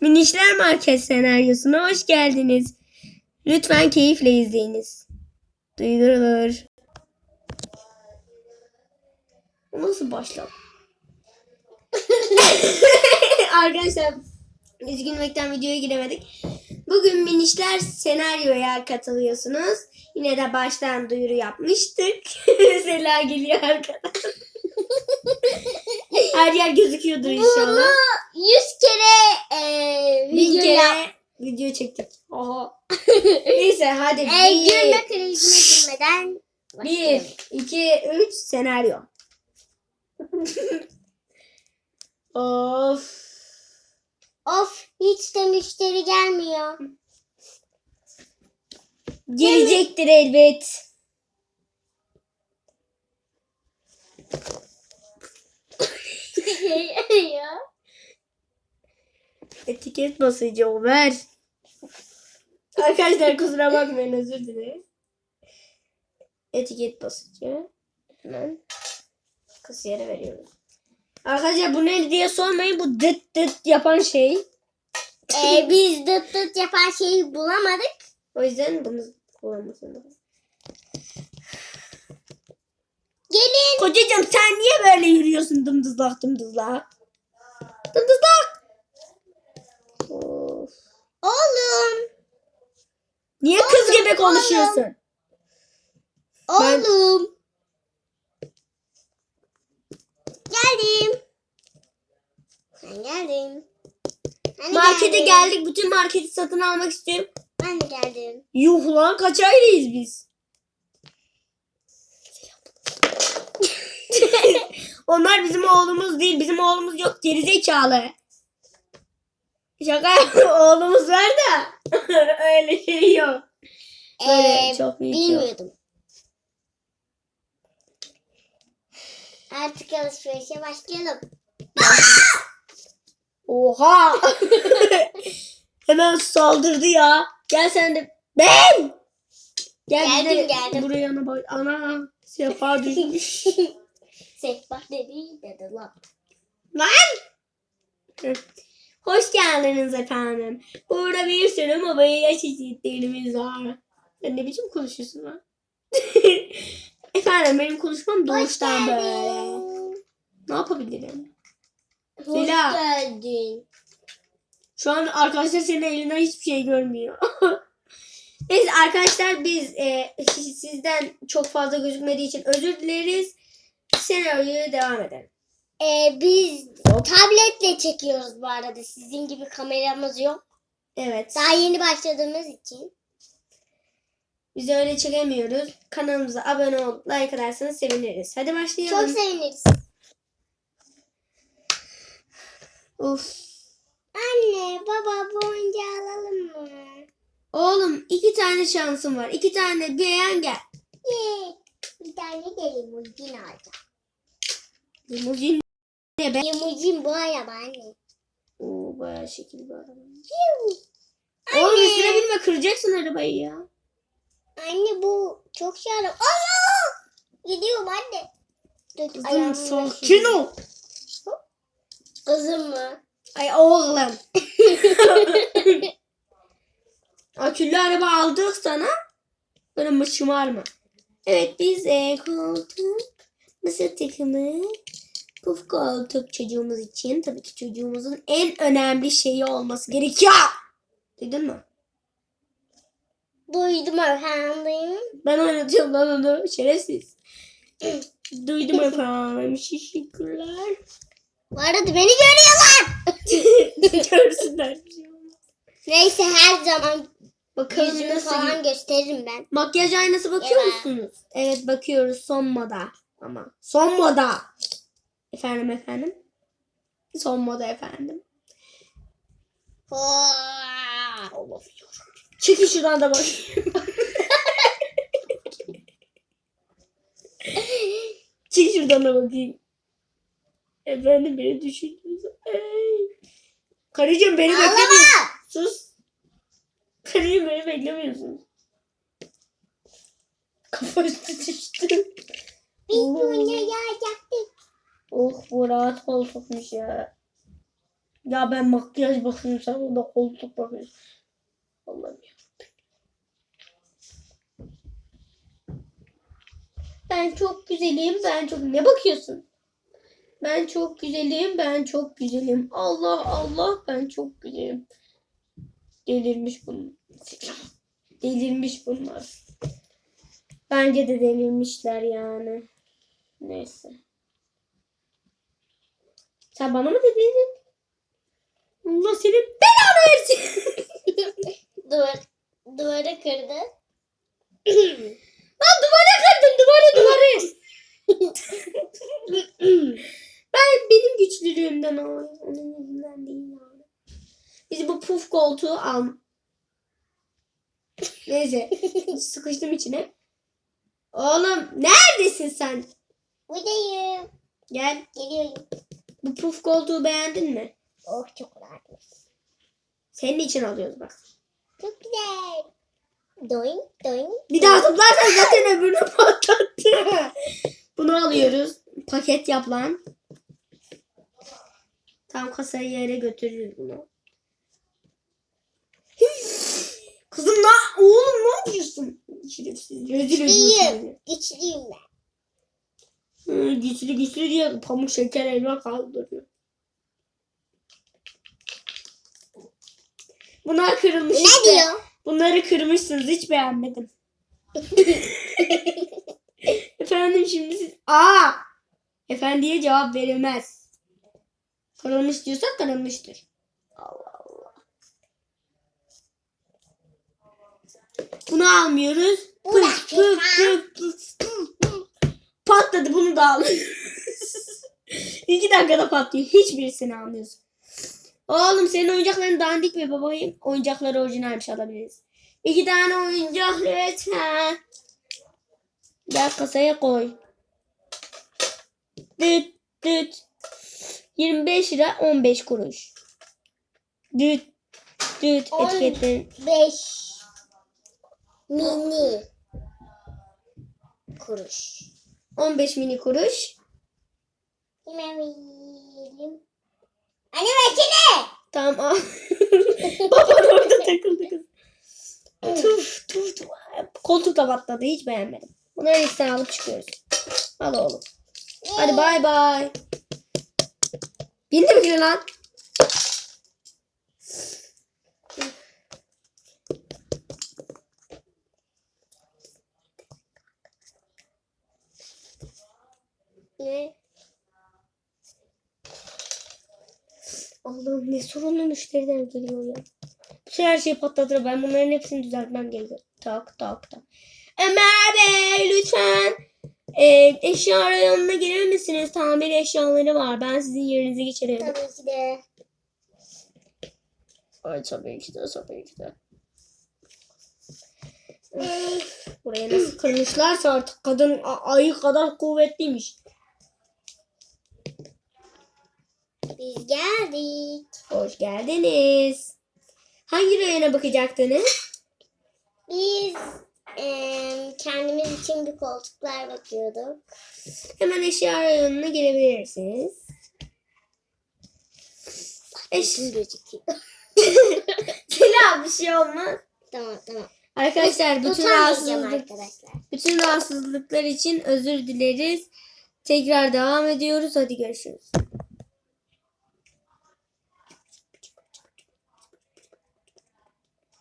Minişler Market senaryosuna hoş geldiniz. Lütfen keyifle izleyiniz. Duyurulur. Nasıl başlam? Arkadaşlar biz gülmekten videoya giremedik. Bugün minişler senaryoya katılıyorsunuz. Yine de baştan duyuru yapmıştık. Sela geliyor arkadan. Her yer gözüküyordur inşallah. Bunu 100 kere e, video kere yap. video çektik. Oha. Neyse hadi E, bir, gülme krizine girmeden bir, başlayalım. iki, üç senaryo. of. Of hiç de müşteri gelmiyor. Gelecektir elbet. ya. Etiket basıcı o ver. Arkadaşlar kusura bakmayın özür dilerim. Etiket basıcı. Hemen kasiyere veriyoruz. Arkadaşlar bu ne diye sormayın bu dıt dıt yapan şey. E, biz dıt dıt yapan şeyi bulamadık. O yüzden bunu kullanmasın. Gelin. Kocacığım sen niye böyle yürüyorsun dımdızlak dımdızlak? Dımdızlak. Of. Oğlum. Niye kız gibi konuşuyorsun? Ben- Oğlum. Geldim. Ben geldim. Ben Markete geldim. geldik. Bütün marketi satın almak istiyorum. Ben de geldim. Yuh lan kaç ayrıyız biz? Onlar bizim oğlumuz değil. Bizim oğlumuz yok. Gerizekalı. Şaka oğlumuz var da. Öyle şey yok. Böyle Ee, çok büyük yok. bilmiyordum. Artık alışverişe başlayalım. Oha. Hemen saldırdı ya. Gel sen de. Ben. Gel Geldim, de geldim. Buraya ana bak. Ana. Sefa düşmüş. Sehpa dedi dedi lan. Lan. Hoş geldiniz efendim. Burada bir sürü mobilya çeşitlerimiz var. Sen ne biçim konuşuyorsun lan? efendim benim konuşmam doğuştan böyle. Ne yapabilirim? Hoş Sela. geldin. Şu an arkadaşlar senin elinden hiçbir şey görmüyor. Neyse arkadaşlar biz e, sizden çok fazla gözükmediği için özür dileriz. Senaryoya devam edelim. Ee, biz tabletle çekiyoruz bu arada. Sizin gibi kameramız yok. Evet. Daha yeni başladığımız için. Biz öyle çekemiyoruz. Kanalımıza abone olup like atarsanız seviniriz. Hadi başlayalım. Çok seviniriz. Uf. Anne baba bu oyuncağı alalım mı? Oğlum iki tane şansım var. İki tane beğen gel. Ye. Bir tane de limuzin alacağım. Limuzin ne be? Limuzin bu araba anne. Oo bayağı şekil bir araba. Piu. Oğlum üstüne binme kıracaksın arabayı ya. Anne bu çok araba. Allah! Gidiyorum anne. Dur, Kızım sakin ol. Kızım mı? Ay oğlum. Akülü araba aldık sana. Böyle mı şımarma. Evet biz e, koltuk mısır takımı puf koltuk çocuğumuz için tabii ki çocuğumuzun en önemli şeyi olması gerekiyor. Duydun mu? Duydum efendim. Ben oynatıyorum lan onu. Şerefsiz. Duydum efendim. Teşekkürler. Bu arada beni görüyorlar. Görsünler. Neyse her zaman Bakalım yüzümü nasıl falan gösteririm ben. Makyaj aynası bakıyor Evet. musunuz? Evet bakıyoruz son moda ama. Son moda. Efendim efendim. Son moda efendim. Allah Çekil şuradan da bakayım. Çek şuradan da bakayım. Efendim beni düşündünüz. Karıcığım beni beklemiyorsun. Ağlama. Sus. Karıcığım beni beklemiyorsun. Kafa üstü düştü. Biz bunu yiyecektik. Oh bu rahat koltukmuş ya. Ya ben makyaj bakıyorum sen orada koltuk bakıyorsun. Allah'ım ya. Ben çok güzelim. Ben çok... Ne bakıyorsun? Ben çok güzelim. Ben çok güzelim. Allah Allah ben çok güzelim. Delirmiş bunlar. Delirmiş bunlar. Bence de delirmişler yani. Neyse. Sen bana mı dedin? Allah senin belanı versin. Duvar, duvara kırdı. Lan duvara kırdım duvarı duvarı. ben benim güçlülüğümden o. Onun yüzünden değil yani. Biz bu puf koltuğu al. Neyse. Sıkıştım içine. Oğlum neredesin sen? Buradayım. Gel. Geliyorum. Bu puf koltuğu beğendin mi? Oh çok rahat. Senin için alıyoruz bak. Çok güzel. Doing doing. Bir daha zıplarsan zaten öbürünü patlattı. Bunu alıyoruz. Paket yap lan. Tam kasayı yere götürürüz bunu. Kızım ne? Oğlum ne yapıyorsun? Şerefsiz. Rezil ediyorsun. Güçlüyüm. Güçlüyüm ben. Hı, güçlü güçlü diye pamuk şeker elma kaldırıyor. Bunlar kırılmış Ne işte. diyor? Bunları kırmışsınız hiç beğenmedim. Efendim şimdi siz... Aa! Efendiye cevap verilmez. Kırılmış diyorsak kırılmıştır. Allah Bunu almıyoruz. Pıf pıf pıf pıf. Patladı bunu da alıyoruz. İki dakikada patlıyor. Hiçbirisini almıyoruz. Oğlum senin oyuncakların dandik mi babayım? Oyuncakları orijinalmiş şey alabiliriz. İki tane oyuncak lütfen. Gel kasaya koy. Düt düt. 25 lira 15 kuruş. Düt düt etiketleri. 15 Mini. Kuruş. 15 mini kuruş. Hemen verelim. Anne versene. Tamam al. Baban orada takıldı kız. Tuf tuf tuf. Koltuk da patladı hiç beğenmedim. Bunları ikisini alıp çıkıyoruz. Al oğlum. Hadi bay bay. Bindi mi lan? Ne? Allah'ım ne sorunlu müşteriler geliyor ya. Bu sefer her şeyi patlatır. Ben bunların hepsini düzeltmem gerekiyor. Tak tak tak. Ömer Bey lütfen e, eşya rayonuna gelir misiniz? Tamir eşyaları var. Ben sizin yerinize geçerim. Tabii ki de. Ay tabii ki de tabii ki de. Buraya nasıl kırmışlarsa artık kadın ayı kadar kuvvetliymiş. Biz geldik. Hoş geldiniz. Hangi rayona bakacaktınız? Biz eee, kendimiz için bir koltuklar bakıyorduk. Hemen eşya rayonuna gelebilirsiniz. Eş... Selam bir şey olmaz. tamam tamam. Arkadaşlar bütün rahatsızlık, arkadaşlar. bütün rahatsızlıklar için özür dileriz. Tekrar devam ediyoruz. Hadi görüşürüz.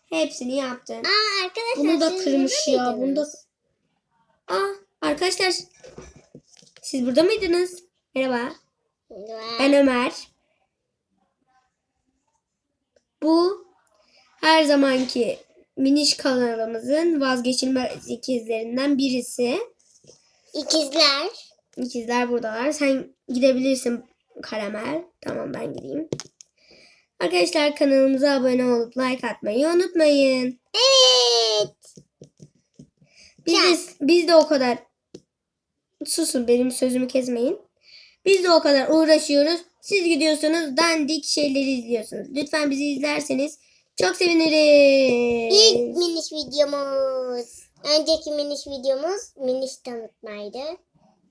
Hepsini yaptın. Aa arkadaşlar Bunu da kırmış ya. Bunu da... Aa, arkadaşlar. Siz burada mıydınız? Merhaba. Var. Ben Ömer. Bu her zamanki miniş kanalımızın vazgeçilmez ikizlerinden birisi. İkizler. İkizler buradalar. Sen gidebilirsin Karamel. Tamam ben gideyim. Arkadaşlar kanalımıza abone olup like atmayı unutmayın. Evet. Biz de, biz de o kadar susun benim sözümü kesmeyin. Biz de o kadar uğraşıyoruz. Siz gidiyorsunuz dandik şeyleri izliyorsunuz. Lütfen bizi izlerseniz çok seviniriz. İlk miniş videomuz. Önceki miniş videomuz miniş tanıtmaydı.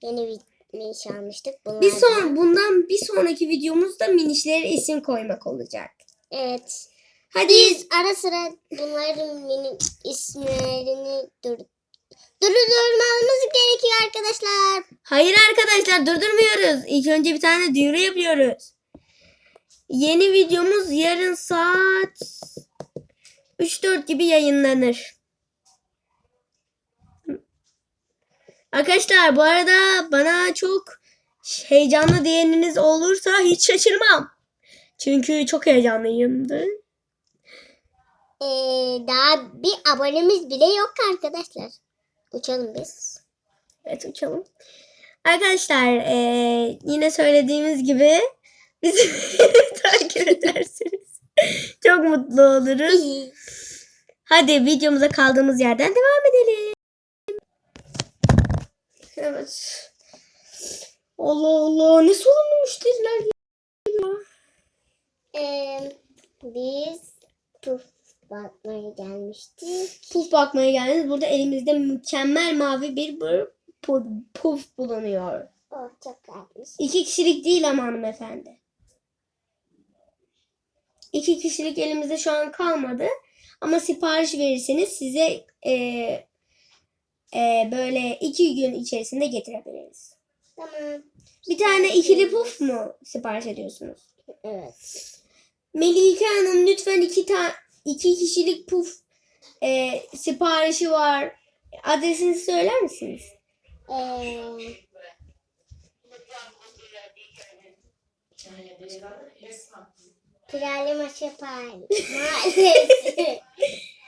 Yeni vid- miniş almıştık. Bunlar Bir son bundan bir sonraki videomuzda minişlere isim koymak olacak. Evet. Hadi Biz ara sıra bunların mini isimlerini dur durdurmamız gerekiyor arkadaşlar. Hayır arkadaşlar durdurmuyoruz. İlk önce bir tane duyuru yapıyoruz. Yeni videomuz yarın saat 3-4 gibi yayınlanır. Arkadaşlar bu arada bana çok heyecanlı diyeniniz olursa hiç şaşırmam. Çünkü çok heyecanlıyımdır. Ee, daha bir abonemiz bile yok arkadaşlar. Uçalım biz. Evet uçalım. Arkadaşlar eee, yine söylediğimiz gibi bizi takip ederseniz çok mutlu oluruz. Hadi videomuza kaldığımız yerden devam edelim. Evet. Allah Allah ne sorunlu müşteriler geliyor. Ee, biz puf bakmaya gelmiştik. Puf bakmaya geldiniz. Burada elimizde mükemmel mavi bir bu- pu- puf bulunuyor. Oh çok güzelmiş. İki kişilik değil ama hanımefendi. İki kişilik elimizde şu an kalmadı. Ama sipariş verirseniz size eee, eee, böyle iki gün içerisinde getirebiliriz. Tamam. Bir tane ikili puf mu sipariş ediyorsunuz? Evet. Melike Hanım lütfen iki tane iki kişilik puf eee, siparişi var. Adresini söyler misiniz? Ee, Pirali Maşa Mahallesi.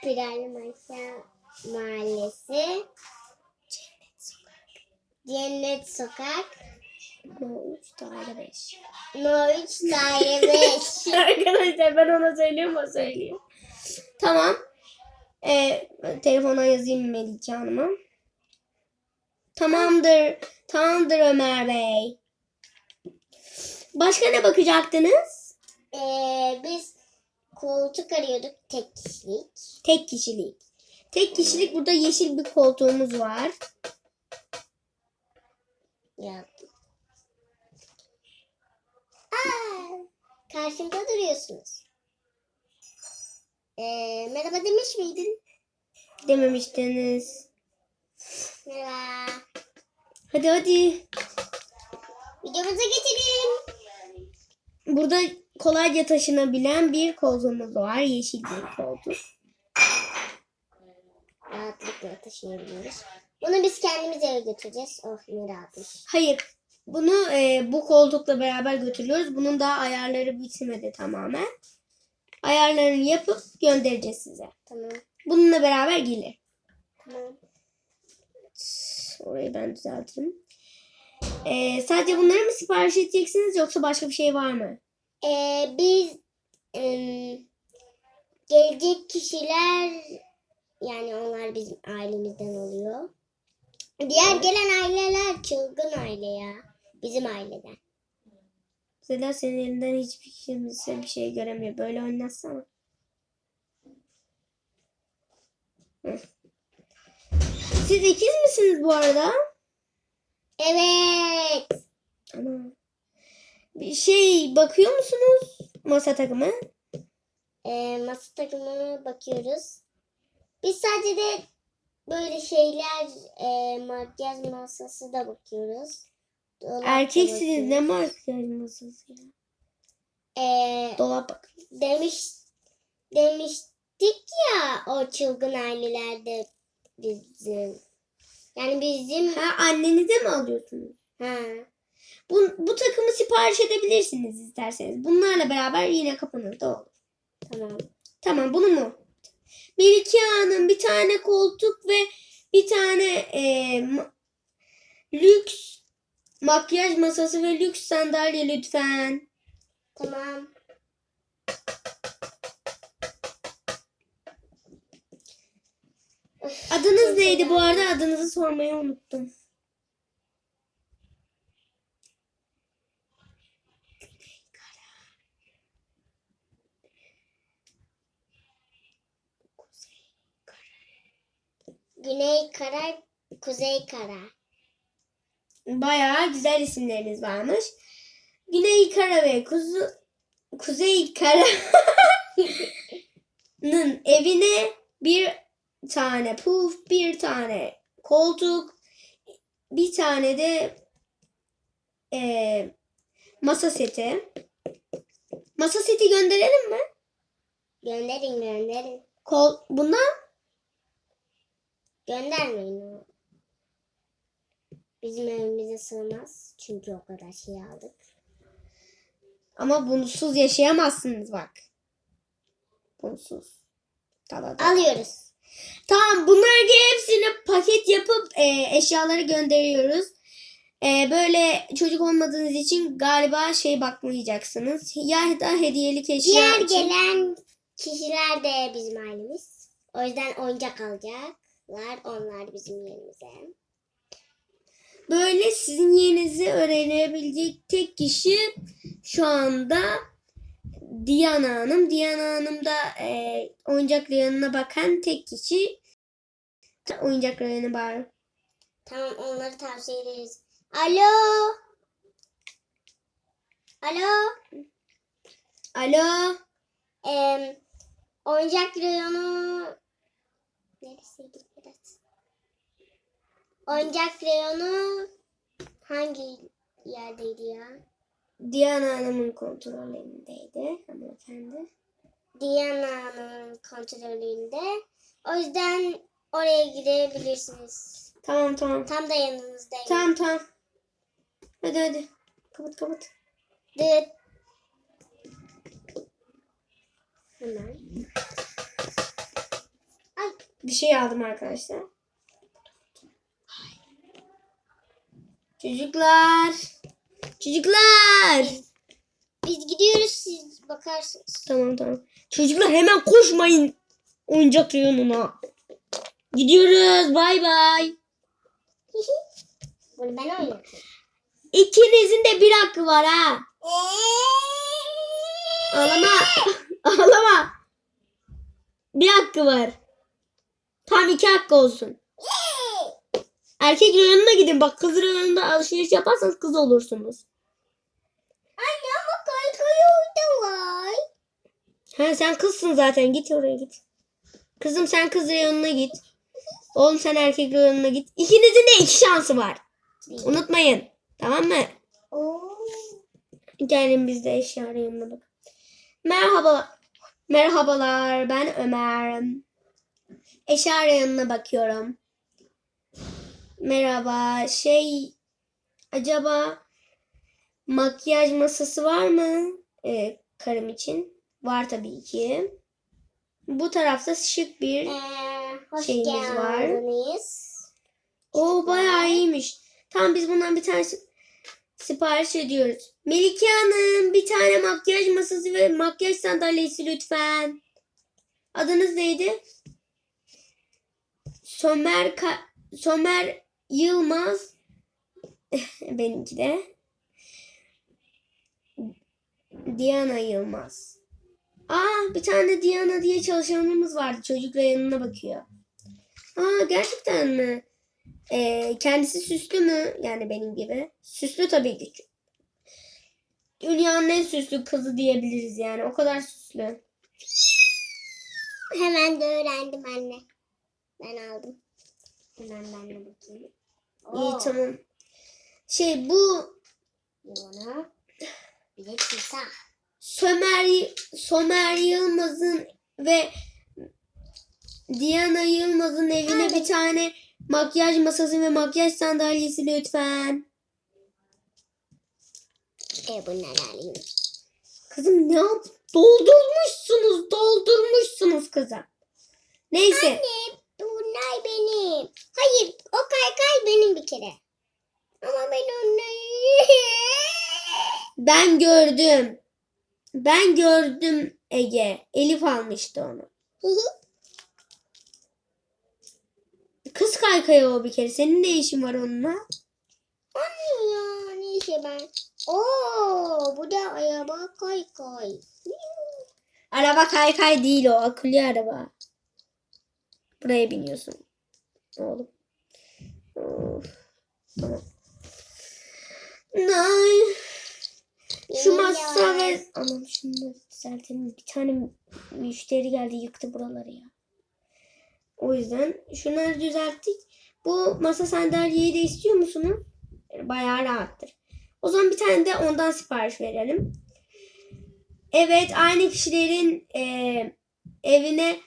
Pirali Maşa Mahallesi. Cennet Sokak. No 3 daire 5. No 3 daire 5. Arkadaşlar ben ona söylüyorum o söylüyor. Tamam. Ee, telefona yazayım Melike Hanım'a. Tamamdır. Tamamdır Ömer Bey. Başka ne bakacaktınız? Ee, biz koltuk arıyorduk tek kişilik. Tek kişilik. Tek kişilik burada yeşil bir koltuğumuz var. Ya. Aa, karşımda duruyorsunuz. Ee, merhaba demiş miydin? Dememiştiniz. Merhaba. Hadi hadi. Videomuza geçelim. Burada kolayca taşınabilen bir koltuğumuz var. Yeşil bir koltuk. Rahatlıkla taşıyabiliyoruz. Bunu biz kendimiz eve götüreceğiz. Oh ne rahatmış. Hayır. Bunu e, bu koltukla beraber götürüyoruz. Bunun daha ayarları bitmedi tamamen. Ayarlarını yapıp göndereceğiz size. Tamam. Bununla beraber gelir. Tamam. Orayı ben düzelteyim. E, sadece bunları mı sipariş edeceksiniz yoksa başka bir şey var mı? Ee, biz em, gelecek kişiler yani onlar bizim ailemizden oluyor. Diğer gelen aileler çılgın aile ya. Bizim aileden. Zela senin elinden hiçbir kimse bir şey göremiyor. Böyle oynasana. Hı. Siz ikiz misiniz bu arada? Evet. Ama bir şey bakıyor musunuz masa takımı? Ee, masa takımına bakıyoruz. Biz sadece de böyle şeyler e, makyaj masası da bakıyoruz. Dolap da Erkeksiniz ne makyaj masası ya? Ee, Dolap bak. demiş demiştik ya o çılgın ailelerde bizim. Yani bizim Ha annenize mi alıyorsunuz? ha Bu, bu takımı sipariş edebilirsiniz isterseniz. Bunlarla beraber yine kapınızda olur. tamam. Tamam bunu mu? Melike Hanım bir tane koltuk ve bir tane e, lüks makyaj masası ve lüks sandalye lütfen. Tamam. Adınız neydi bu arada? Adınızı sormayı unuttum. Güney karar, kuzey karar. bayağı güzel isimleriniz varmış. Güney Kara ve Kuzu, Kuzey Kara'nın evine bir tane puf, bir tane koltuk, bir tane de eee, masa seti. Masa seti gönderelim mi? Gönderin gönderin. Kol, bundan Göndermeyin. Bizim evimize sığmaz. Çünkü o kadar şey aldık. ama bunsuz yaşayamazsınız bak. Bunsuz. Tamam. Alıyoruz. Tamam bunları hepsini paket yapıp e, eşyaları gönderiyoruz. E, böyle çocuk olmadığınız için galiba şey bakmayacaksınız. Ya da hediyelik eşya Diğer için. gelen kişiler de bizim ailemiz. O yüzden oyuncak alacaklar. Onlar bizim yerimize. Böyle sizin yerinizi öğrenebilecek tek kişi şu anda Diana Hanım. Diana Hanım da e, oyuncak reyonuna bakan tek kişi. Oyuncak reyonu var. Tamam onları tavsiye ederiz. Alo. Alo. Alo. Em, oyuncak reyonu neresiydi? Oyuncak reyonu hangi yerdeydi ya? Diana Hanım'ın kontrolündeydi hanımefendi. Diana'nın kontrolünde. O yüzden oraya girebilirsiniz. Tamam tamam. Tam da yanınızdayım. Tamam tamam. Hadi hadi. Kapat kapat. Dıt. Hemen. Ay Bir şey aldım arkadaşlar. Çocuklar. Çocuklar. biz gidiyoruz siz bakarsınız. Tamam tamam. Çocuklar hemen koşmayın. Oyuncak reyonuna. Gidiyoruz. Bay bay. Bunu ben oynayayım. İkinizin de bir hakkı var ha. Ağlama. Ağlama. Bir hakkı var. Tam iki hakkı olsun. Erkek reyonuna gidin. Bak kız reyonunda alışveriş yaparsanız kız olursunuz. Anne ama kaykay orada var. Ha sen kızsın zaten. Git oraya git. Kızım sen kız reyonuna git. Oğlum sen erkek reyonuna git. İkinizin de iki şansı var. Unutmayın. Tamam mı? Oo. Gelin biz de eşya reyonuna bak. Merhaba. Merhabalar. Ben Ömer. Eşya reyonuna bakıyorum. Merhaba. Şey acaba makyaj masası var mı? Ee, karım için. Var tabii ki. Bu tarafta şık bir. Ee, Şeyimiz var. O bayağı iyiymiş. Tamam biz bundan bir tane sipariş ediyoruz. Melike Hanım bir tane makyaj masası ve makyaj sandalyesi lütfen. Adınız neydi? Somer Ka- Somer Yılmaz. Benimki de. Diana Yılmaz. Aa bir tane Diana diye çalışanımız vardı. Çocuk yanına bakıyor. Aa gerçekten mi? Ee, kendisi süslü mü? Yani benim gibi. Süslü tabii ki. Dünyanın en süslü kızı diyebiliriz yani. O kadar süslü. Hemen de öğrendim anne. Ben aldım. Hemen ben de bakayım. İyi tamam. Şey bu Bunu. Bir de timsah. Somer, Somer Yılmaz'ın ve Diana Yılmaz'ın evine bir tane makyaj masası ve makyaj sandalyesi lütfen. E bunları alayım. Kızım ne yap? Doldurmuşsunuz, doldurmuşsunuz kızım. Neyse. Anne bunlar benim. Hayır o kaykay benim bir kere. Ama ben onu... Ben gördüm. Ben gördüm Ege. Elif almıştı onu. Kız kaykayı o bir kere. Senin ne işin var onunla? Anne ya neyse ben. Oo bu da araba kaykay. Araba kaykay değil o. Akıllı araba. Buraya biniyorsun. Oğlum. Of. Tamam. Nay. Şu masa ve... Aman şunları düzeltelim. Bir tane müşteri geldi yıktı buraları ya. O yüzden şunları düzelttik. Bu masa sandalyeyi de istiyor musunuz? Bayağı rahattır. O zaman bir tane de ondan sipariş verelim. Evet aynı kişilerin e, evine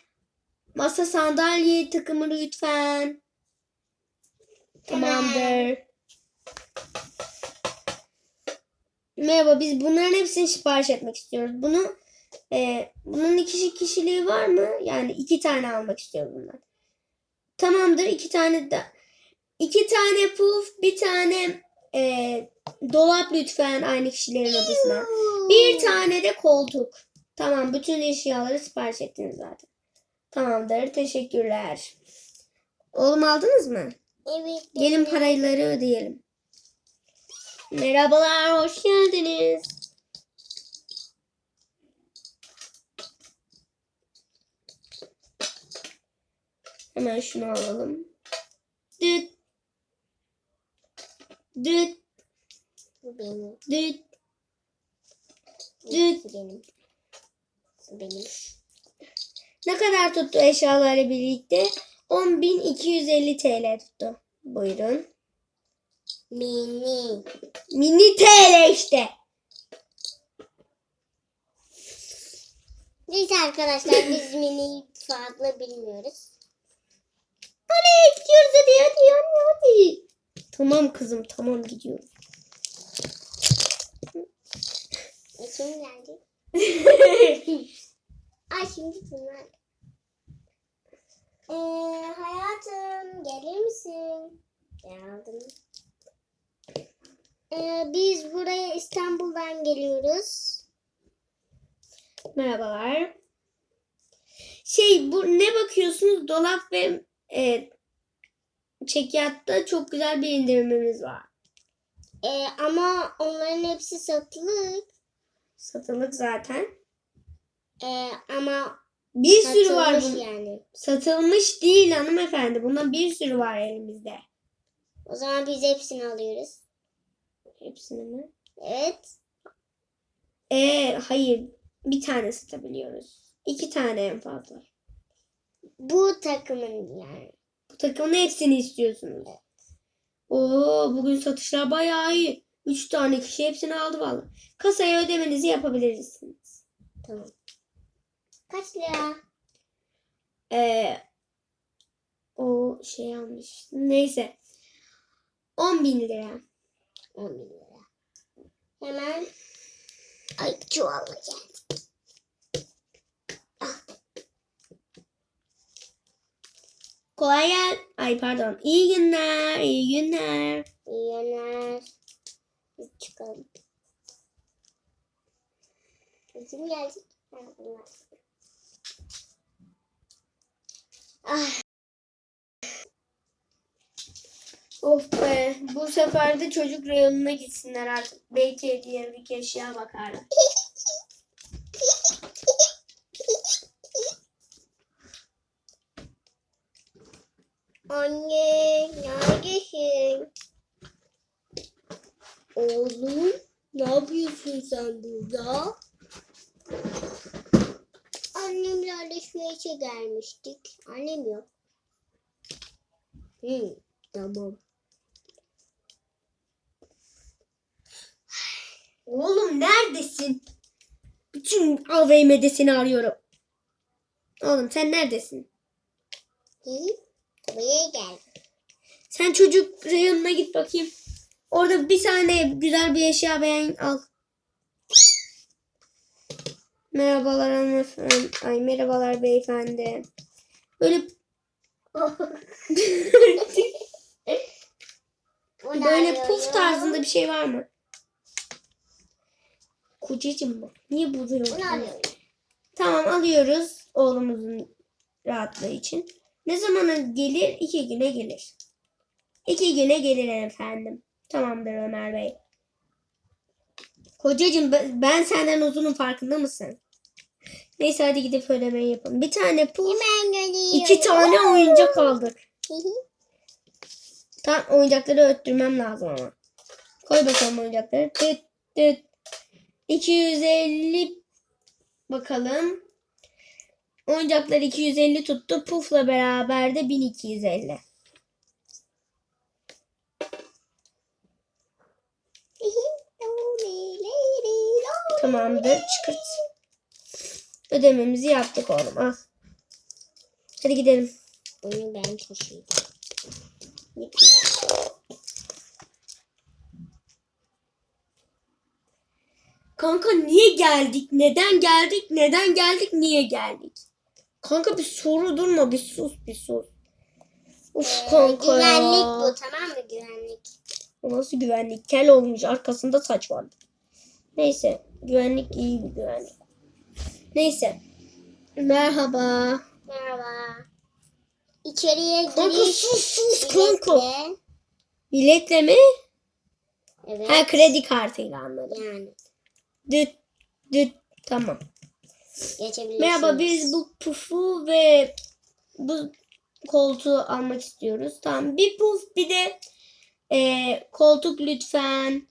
masa sandalye takımı lütfen. Tamamdır. Merhaba biz bunların hepsini sipariş etmek istiyoruz. Bunu e, bunun iki kişiliği var mı? Yani iki tane almak istiyoruz bundan. Tamamdır iki tane de. iki tane puf bir tane e, dolap lütfen aynı kişilerin odasına. Bir tane de koltuk. Tamam bütün eşyaları sipariş ettiniz zaten. Tamamdır teşekkürler. Oğlum aldınız mı? Evet. Gelin paraları ödeyelim. Merhabalar, hoş geldiniz. Hemen şunu alalım. Düt. Düt. Bu benim. Düt. Bu Düt. benim. Bu benim. Ne kadar tuttu eşyalarla birlikte? 10.250 TL tuttu. Buyurun. Mini. Mini TL işte. Neyse arkadaşlar biz mini fazla bilmiyoruz. Hadi gidiyoruz hadi hadi hadi hadi. Tamam kızım tamam gidiyoruz. E kim geldi? Ay şimdi bunlar. Ee, hayatım gelir misin? Geldim. Ee, biz buraya İstanbul'dan geliyoruz. Merhabalar. Şey bu ne bakıyorsunuz? Dolap ve e, çekyatta çok güzel bir indirimimiz var. Ee, ama onların hepsi satılık. Satılık zaten. Ee, ama Bir sürü var bunun. yani. Satılmış değil hanımefendi. Bundan bir sürü var elimizde. O zaman biz hepsini alıyoruz. Hepsini mi? Evet. E hayır. Bir tane satabiliyoruz. İki tane en fazla. Bu takımın yani. Bu takımın hepsini istiyorsunuz. Oo bugün satışlar bayağı iyi. Üç tane kişi hepsini aldı vallahi. Kasaya ödemenizi yapabilirsiniz. Tamam. Kaç lira? Ee, o şey almış. Neyse. 10 bin lira. 10 bin lira. Hemen ay çuvalla geldi. Kolay gel. Ay pardon. İyi günler. iyi günler. İyi günler. Biz çıkalım. Kim gelecek? Ha, bunlar. Ah, Of be. Bu sefer de çocuk reyonuna gitsinler artık. Belki diğer bir eşya bakarlar. anne neredesin? Oğlum ne yapıyorsun sen burada? Annemle alışverişe gelmiştik. Annem yok. Hı, tamam. Oğlum neredesin? Bütün AVM'de seni arıyorum. Oğlum sen neredesin? Hı? Buraya gel. Sen çocuk reyonuna git bakayım. Orada bir tane güzel bir eşya beğen al. Merhabalar hanımefendi. Ay merhabalar beyefendi. Böyle böyle puf tarzında bir şey var mı? Kocacığım bak. Niye arıyorum. Tamam alıyoruz oğlumuzun rahatlığı için. Ne zamana gelir? İki güne gelir. İki güne gelir efendim. Tamamdır Ömer Bey. Kocacığım ben senden uzunun farkında mısın? Neyse hadi gidip ödemeyi yapalım. Bir tane pul, iki tane oyuncak aldık. Tam oyuncakları öttürmem lazım ama. Koy bakalım oyuncakları. Tıt tıt. 250 bakalım. Oyuncaklar 250 tuttu. Pufla beraber de 1250. Tamamdır. Çıkart. Ödememizi yaptık oğlum. Al. Hadi gidelim. Bunu ben taşıyayım. Kanka niye geldik? Neden geldik? Neden geldik? Niye geldik? Kanka bir soru durma. Bir sus bir sus. Uf Ee, kanka güvenlik ya. bu tamam mı güvenlik? Nasıl güvenlik? Kel olmuş. Arkasında saç vardı. Neyse. Güvenlik iyi bir güvenlik. Neyse. Merhaba. Merhaba. İçeriye Kanka giriş sus sus kanka. biletle. Biletle mi? Evet. Ha kredi kartıyla anladım. Yani Düt düt tamam. Merhaba biz bu pufu ve bu koltuğu almak istiyoruz. Tamam bir puf bir de e, koltuk lütfen.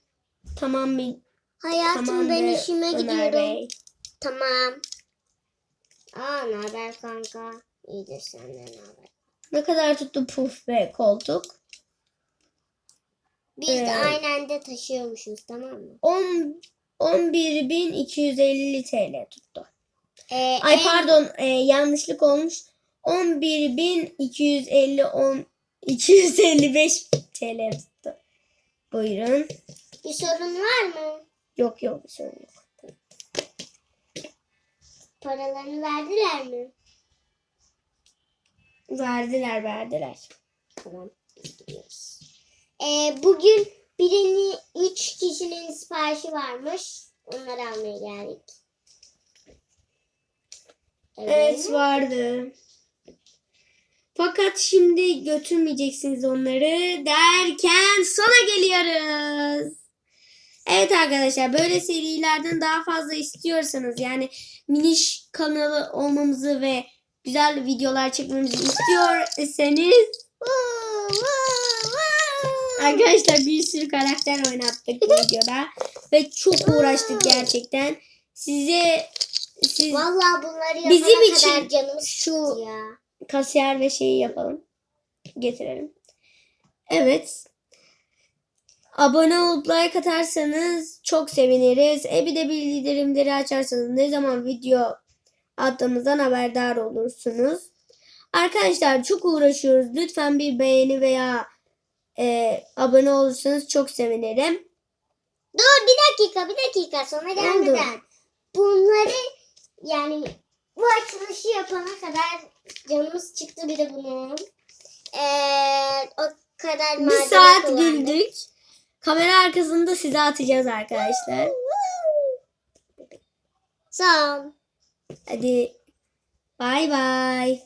Tamam mı? Hayatım Tamamdır, ben işime Ömer gidiyorum. Bey. Tamam. Aa ne haber kanka? İyidir senden ne haber? Ne kadar tuttu puf ve koltuk? Biz Ee, de aynı anda taşıyormuşuz tamam mı? 10 11.250 TL tuttu. Ee, Ay en- pardon e, yanlışlık olmuş. 11.250 10 255 TL tuttu. Buyurun. Bir sorun var mı? Yok yok bir sorun yok. Paralarını verdiler mi? Verdiler verdiler. Tamam. gidiyoruz. Ee, bugün birini üç kişinin siparişi varmış. Onları almaya geldik. Evet vardı. Fakat şimdi götürmeyeceksiniz onları derken sona geliyoruz. Evet arkadaşlar böyle serilerden daha fazla istiyorsanız yani miniş kanalı olmamızı ve güzel videolar çekmemizi istiyorsanız arkadaşlar bir sürü karakter oynattık bu videoda ve çok uğraştık gerçekten. Size siz Vallahi bunları yapana Bizim kadar için canımız şu- ya. kasiyer ve şeyi yapalım. Getirelim. Evet. Abone olup like atarsanız çok seviniriz. E bir de bildirimleri açarsanız ne zaman video attığımızdan haberdar olursunuz. Arkadaşlar çok uğraşıyoruz. Lütfen bir beğeni veya e, abone olursanız çok sevinirim. Dur bir dakika bir dakika sonra gelmeden. Bunları yani bu açılışı yapana kadar canımız çıktı bir de bunu. Ee, o kadar Bir saat kullandık. güldük. Kamera arkasında size atacağız arkadaşlar. Son. Hadi bay bay.